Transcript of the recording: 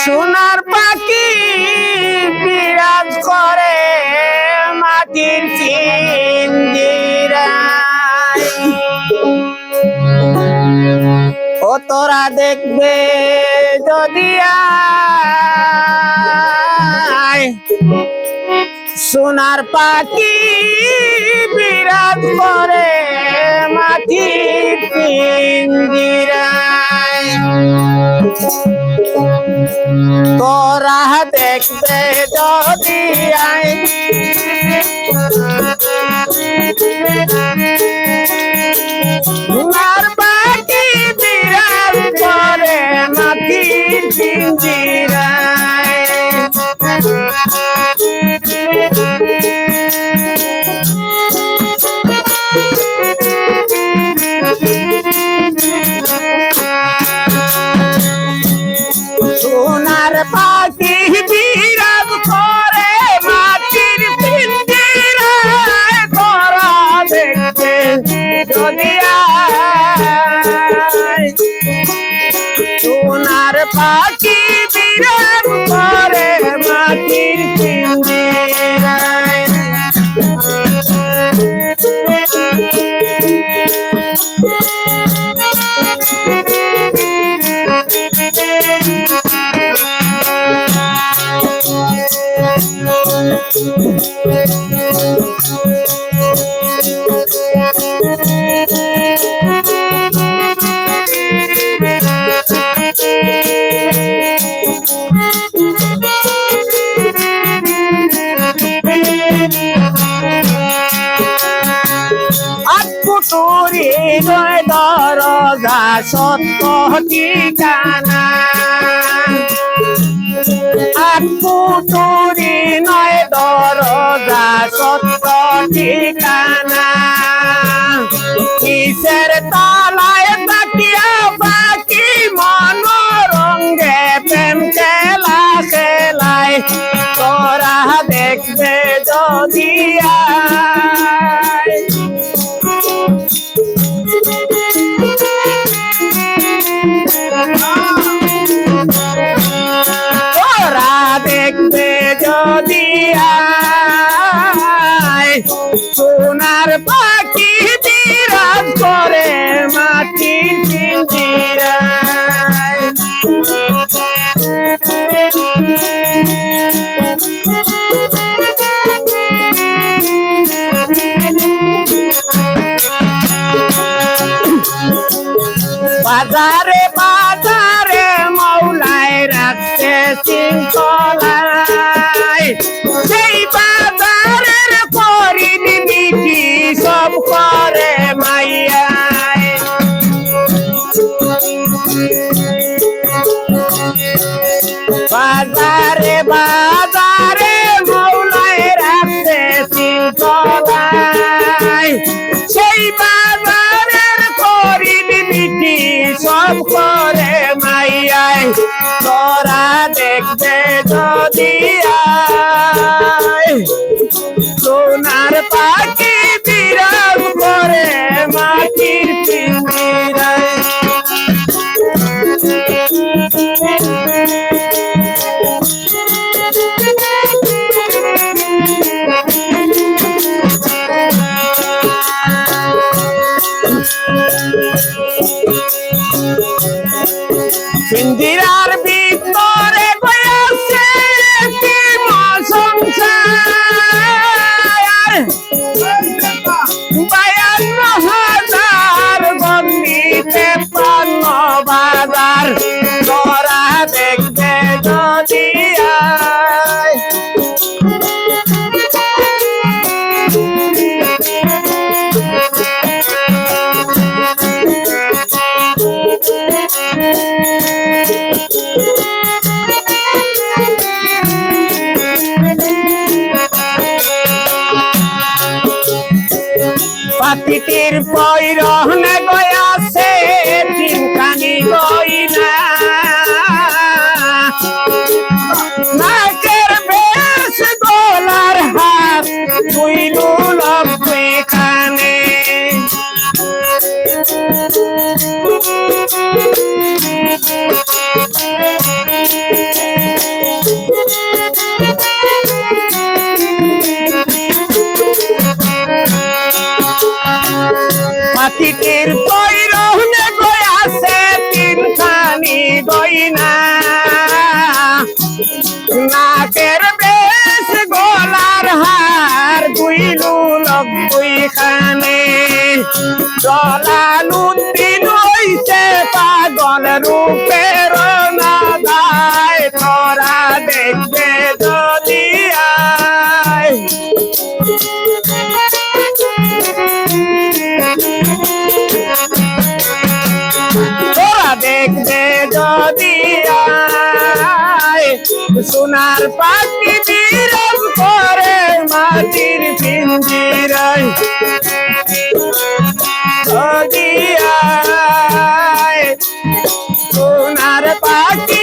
সোনার পাখি বিরাজ করে মাটির ও তোরা দেখবে যদি সোনার পাখি বিরাজ করে মাটির পিঞ্জিরায়। তোরা দেখবে যদি আয়। সোনার আটপুটুরি নয় দরজা সত্য ঠিকানা। আটপুটুরি বাজারে বাজারে মৌলায় রাখছে শৃঙ্খলায়। সেই বাজারের পরিণীতি সব করে মাইয়ায়? পাখি বিরাজ করে মাটির পাপিতের পয়রহ না মাটিটির তৈরহনে গই আছে তিনখানি গইনা নাকের বেশ গলার হার দুই লুলক দুই খানে সোনার পাখি বিরম করে মাটির পিঞ্জিরায়। সোনার পাখি